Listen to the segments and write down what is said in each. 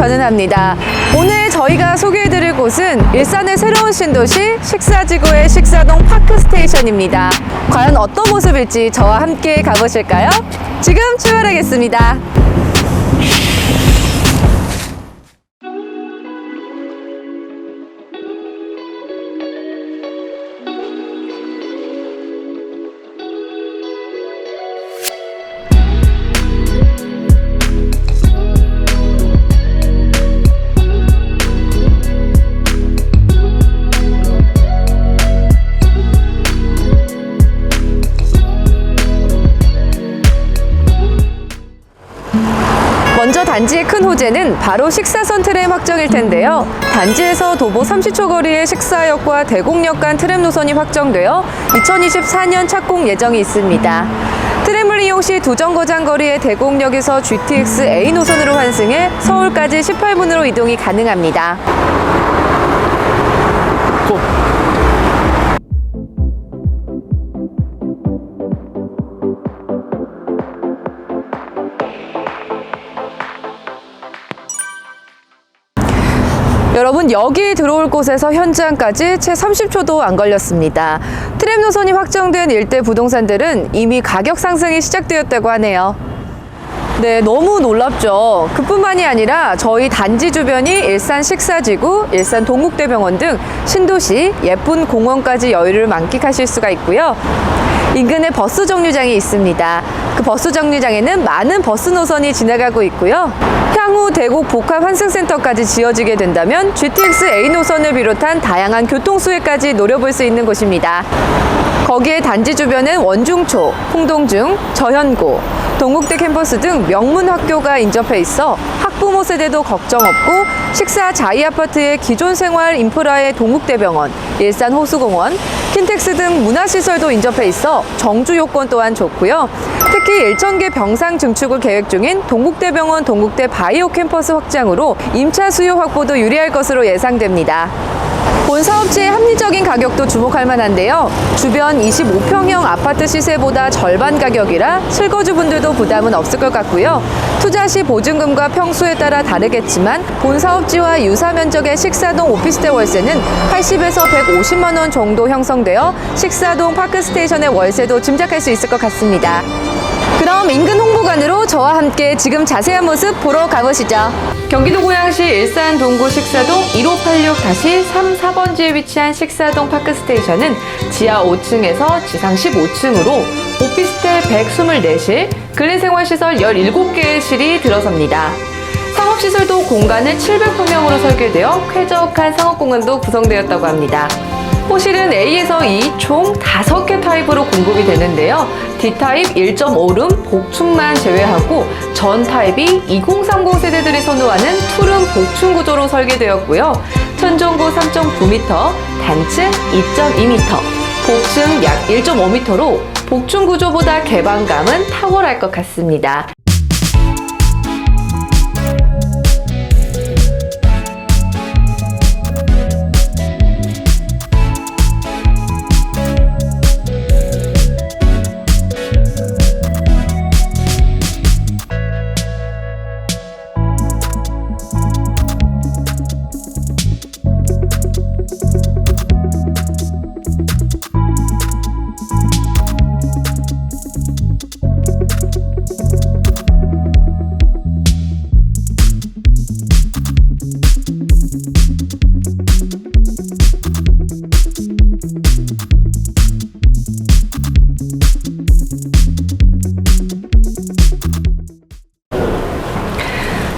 전은합니다. 오늘 저희가 소개해드릴 곳은 일산의 새로운 신도시 식사지구의 식사동 파크스테이션입니다. 과연 어떤 모습일지 저와 함께 가보실까요? 지금 출발하겠습니다. 큰 호재는 바로 식사선 트램 확정일 텐데요. 단지에서 도보 30초 거리의 식사역과 대곡역 간 트램 노선이 확정되어 2024년 착공 예정이 있습니다. 트램을 이용 시 두 정거장 거리의 대곡역에서 GTX A 노선으로 환승해 서울까지 18분으로 이동이 가능합니다. 여러분 여기 들어올 곳에서 현장까지 채 30초도 안 걸렸습니다. 트램 노선이 확정된 일대 부동산들은 이미 가격 상승이 시작되었다고 하네요. 네, 너무 놀랍죠. 그뿐만이 아니라 저희 단지 주변이 일산 식사지구, 일산 동국대병원 등 신도시 예쁜 공원까지 여유를 만끽하실 수가 있고요. 인근에 버스 정류장이 있습니다. 그 버스 정류장에는 많은 버스 노선이 지나가고 있고요. 향후 대곡 복합 환승센터까지 지어지게 된다면 GTX A 노선을 비롯한 다양한 교통 수혜까지 노려볼 수 있는 곳입니다. 거기에 단지 주변은 원중초, 홍동중, 저현고, 동국대 캠퍼스 등 명문 학교가 인접해 있어 학부모 세대도 걱정 없고 식사 자이 아파트의 기존 생활 인프라의 동국대병원, 일산 호수공원, 킨텍스 등 문화시설도 인접해 있어 정주 요건 또한 좋고요. 특히 1,000개 병상 증축을 계획 중인 동국대병원 동국대 바이오 캠퍼스 확장으로 임차 수요 확보도 유리할 것으로 예상됩니다. 본 사업지의 합리적인 가격도 주목할 만한데요. 주변 25평형 아파트 시세보다 절반 가격이라 실거주분들도 부담은 없을 것 같고요. 투자 시 보증금과 평수에 따라 다르겠지만 본 사업지와 유사 면적의 식사동 오피스텔 월세는 80에서 150만 원 정도 형성되어 식사동 파크스테이션의 월세도 짐작할 수 있을 것 같습니다. 그럼 인근 홍보관으로 저와 함께 지금 자세한 모습 보러 가보시죠. 경기도 고양시 일산 동구 식사동 1586-34번지에 위치한 식사동 파크스테이션은 지하 5층에서 지상 15층으로 오피스텔 124실, 근린생활시설 17개의 실이 들어섭니다. 상업시설도 공간을 700평형으로 설계되어 쾌적한 상업공간도 구성되었다고 합니다. 호실은 A에서 E 총 5개 타입으로 공급이 되는데요. D타입 1.5룸 복층만 제외하고 전 타입이 2030 세대들이 선호하는 투룸 복층 구조로 설계되었고요. 천정고 3.9m, 단층 2.2m, 복층 약 1.5m로 복층 구조보다 개방감은 탁월할 것 같습니다.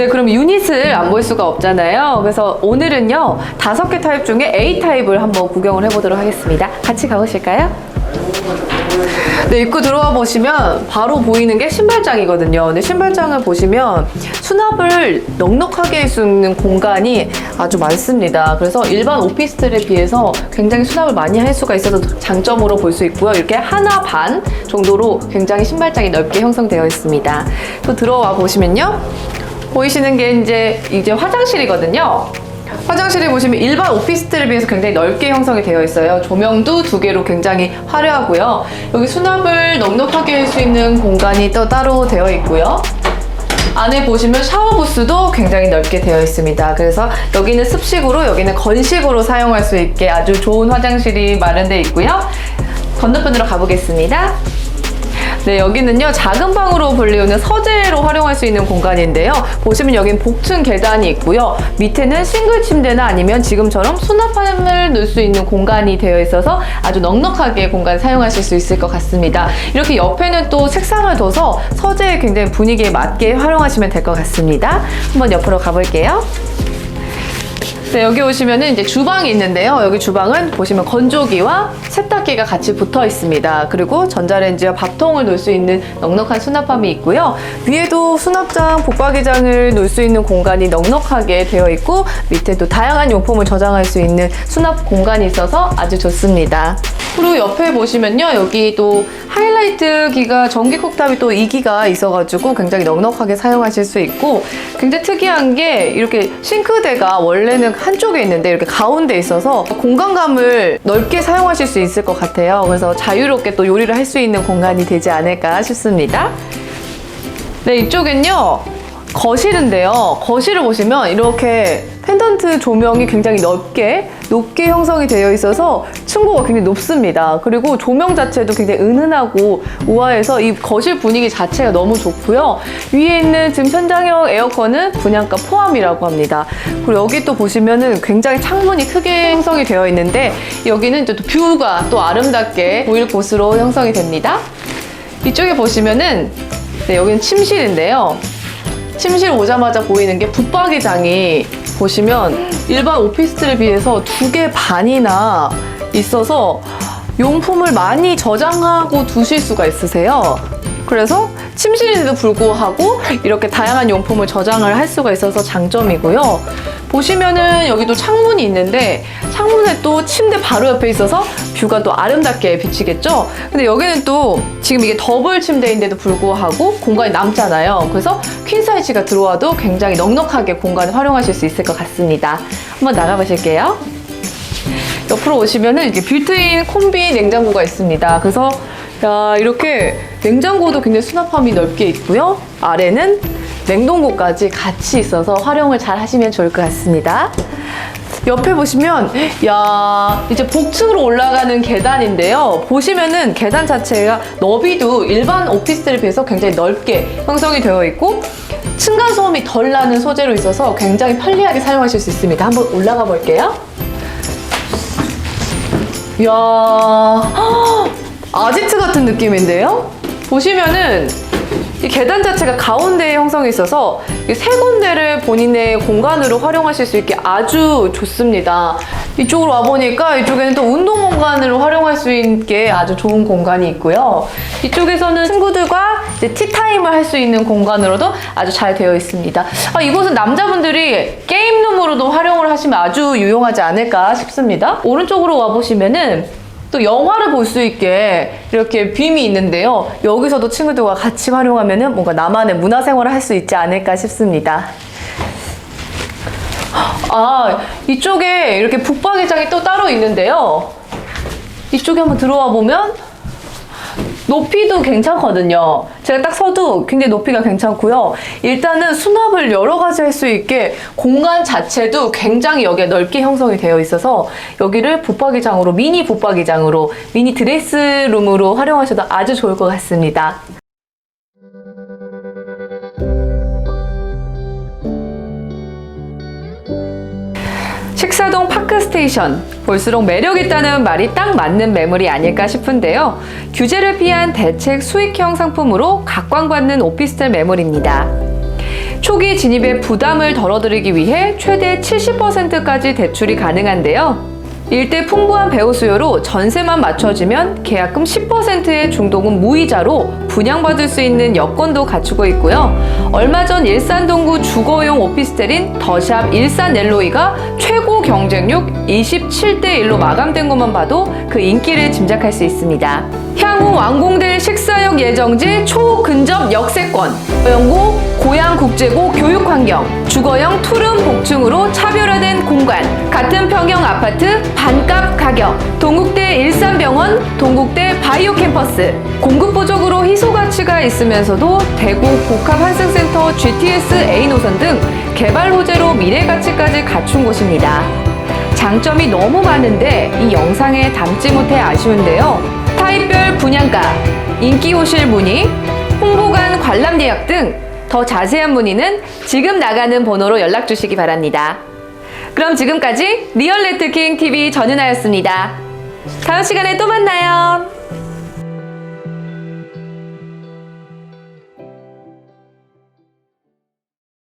네, 그럼 유닛을 안 볼 수가 없잖아요. 그래서 오늘은요, 다섯 개 타입 중에 A 타입을 한번 구경을 해보도록 하겠습니다. 같이 가보실까요? 네, 입구 들어와 보시면 바로 보이는 게 신발장이거든요. 근데 신발장을 보시면 수납을 넉넉하게 할 수 있는 공간이 아주 많습니다. 그래서 일반 오피스텔에 비해서 굉장히 수납을 많이 할 수가 있어서 장점으로 볼 수 있고요. 이렇게 하나 반 정도로 굉장히 신발장이 넓게 형성되어 있습니다. 또 들어와 보시면요. 보이시는 게 이제 이제 화장실이거든요. 화장실에 보시면 일반 오피스텔에 비해서 굉장히 넓게 형성이 되어 있어요. 조명도 두 개로 굉장히 화려하고요. 여기 수납을 넉넉하게 할 수 있는 공간이 또 따로 되어 있고요. 안에 보시면 샤워 부스도 굉장히 넓게 되어 있습니다. 그래서 여기는 습식으로 여기는 건식으로 사용할 수 있게 아주 좋은 화장실이 마련되어 있고요. 건너편으로 가보겠습니다. 네, 여기는요, 작은 방으로 불리우는 서재로 활용할 수 있는 공간인데요. 보시면 여긴 복층 계단이 있고요. 밑에는 싱글 침대나 아니면 지금처럼 수납함을 넣을 수 있는 공간이 되어 있어서 아주 넉넉하게 공간 사용하실 수 있을 것 같습니다. 이렇게 옆에는 또 책상을 둬서 서재에 굉장히 분위기에 맞게 활용하시면 될 것 같습니다. 한번 옆으로 가볼게요. 네, 여기 오시면은 이제 주방이 있는데요. 여기 주방은 보시면 건조기와 세탁기가 같이 붙어 있습니다. 그리고 전자레인지와 밥통을 놓을 수 있는 넉넉한 수납함이 있고요. 위에도 수납장, 붙박이장을 놓을 수 있는 공간이 넉넉하게 되어 있고 밑에도 다양한 용품을 저장할 수 있는 수납 공간이 있어서 아주 좋습니다. 그리고 옆에 보시면요. 여기 또 하 이라이트기가 전기 쿡탑이 또 2기가 있어가지고 굉장히 넉넉하게 사용하실 수 있고 굉장히 특이한 게 이렇게 싱크대가 원래는 한쪽에 있는데 이렇게 가운데 있어서 공간감을 넓게 사용하실 수 있을 것 같아요. 그래서 자유롭게 또 요리를 할 수 있는 공간이 되지 않을까 싶습니다. 네, 이쪽엔요. 거실인데요. 거실을 보시면 이렇게 펜던트 조명이 굉장히 넓게 높게 형성이 되어 있어서 층고가 굉장히 높습니다. 그리고 조명 자체도 굉장히 은은하고 우아해서 이 거실 분위기 자체가 너무 좋고요. 위에 있는 지금 현장형 에어컨은 분양가 포함이라고 합니다. 그리고 여기 또 보시면은 굉장히 창문이 크게 형성이 되어 있는데 여기는 또 뷰가 또 아름답게 보일 곳으로 형성이 됩니다. 이쪽에 보시면은 네, 여기는 침실인데요. 침실 오자마자 보이는 게 붙박이장이 보시면 일반 오피스텔에 비해서 두 개 반이나 있어서 용품을 많이 저장하고 두실 수가 있으세요. 그래서 침실인데도 불구하고 이렇게 다양한 용품을 저장을 할 수가 있어서 장점이고요. 보시면은 여기도 창문이 있는데 창문에 또 침대 바로 옆에 있어서 뷰가 또 아름답게 비치겠죠? 근데 여기는 또 지금 이게 더블 침대인데도 불구하고 공간이 남잖아요. 그래서 퀸 사이즈가 들어와도 굉장히 넉넉하게 공간을 활용하실 수 있을 것 같습니다. 한번 나가보실게요. 옆으로 오시면은 이게 빌트인 콤비 냉장고가 있습니다. 그래서 야, 이렇게 냉장고도 굉장히 수납함이 넓게 있고요. 아래는 냉동고까지 같이 있어서 활용을 잘 하시면 좋을 것 같습니다. 옆에 보시면 야 이제 복층으로 올라가는 계단인데요. 보시면은 계단 자체가 너비도 일반 오피스텔에 비해서 굉장히 넓게 형성이 되어 있고 층간 소음이 덜 나는 소재로 있어서 굉장히 편리하게 사용하실 수 있습니다. 한번 올라가 볼게요. 이야, 헉, 아지트 같은 느낌인데요? 보시면은 이 계단 자체가 가운데에 형성이 있어서 이세 군데를 본인의 공간으로 활용하실 수 있게 아주 좋습니다. 이쪽으로 와보니까 이쪽에는 또 운동 공간으로 활용할 수 있게 아주 좋은 공간이 있고요. 이쪽에서는 친구들과 티타임을 할 수 있는 공간으로도 아주 잘 되어 있습니다. 아, 이곳은 남자분들이 게임룸으로도 활용을 하시면 아주 유용하지 않을까 싶습니다. 오른쪽으로 와보시면은 또 영화를 볼 수 있게 이렇게 빔이 있는데요. 여기서도 친구들과 같이 활용하면은 뭔가 나만의 문화생활을 할 수 있지 않을까 싶습니다. 아, 이쪽에 이렇게 북박이장이 또 따로 있는데요. 이쪽에 한번 들어와 보면 높이도 괜찮거든요. 제가 딱 서도 굉장히 높이가 괜찮고요. 일단은 수납을 여러 가지 할 수 있게 공간 자체도 굉장히 여기에 넓게 형성이 되어 있어서 여기를 붙박이장으로 미니 붙박이장으로 미니 드레스룸으로 활용하셔도 아주 좋을 것 같습니다. 식사동 파크스테이션 볼수록 매력 있다는 말이 딱 맞는 매물이 아닐까 싶은데요. 규제를 피한 대책 수익형 상품으로 각광받는 오피스텔 매물입니다. 초기 진입에 부담을 덜어드리기 위해 최대 70%까지 대출이 가능한데요. 일대 풍부한 배우 수요로 전세만 맞춰지면 계약금 10%의 중도금 무이자로 분양받을 수 있는 여건도 갖추고 있고요. 얼마 전 일산 동구 주거용 오피스텔인 더샵 일산 넬로이가 최고 경쟁력 27대 1로 마감된 것만 봐도 그 인기를 짐작할 수 있습니다. 향후 완공될 식사역 예정지 초근접 역세권, 연고 고양국제고 교육환경, 주거형 투룸 복층으로 차별화된 공간, 같은 평형 아파트 반값 가격, 동국대 일산병원, 동국대 바이오 캠퍼스, 공급 보적으로 희소 가치가 있으면서도 대구 복합 환승센터 GTS A 노선 등 개발 호재로 미래 가치까지 갖춘 곳입니다. 장점이 너무 많은데 이 영상에 담지 못해 아쉬운데요. 타입별 분양가, 인기 호실 문의, 홍보관 관람 예약 등 더 자세한 문의는 지금 나가는 번호로 연락 주시기 바랍니다. 그럼 지금까지 리얼 네트킹 TV 전윤아였습니다. 다음 시간에 또 만나요.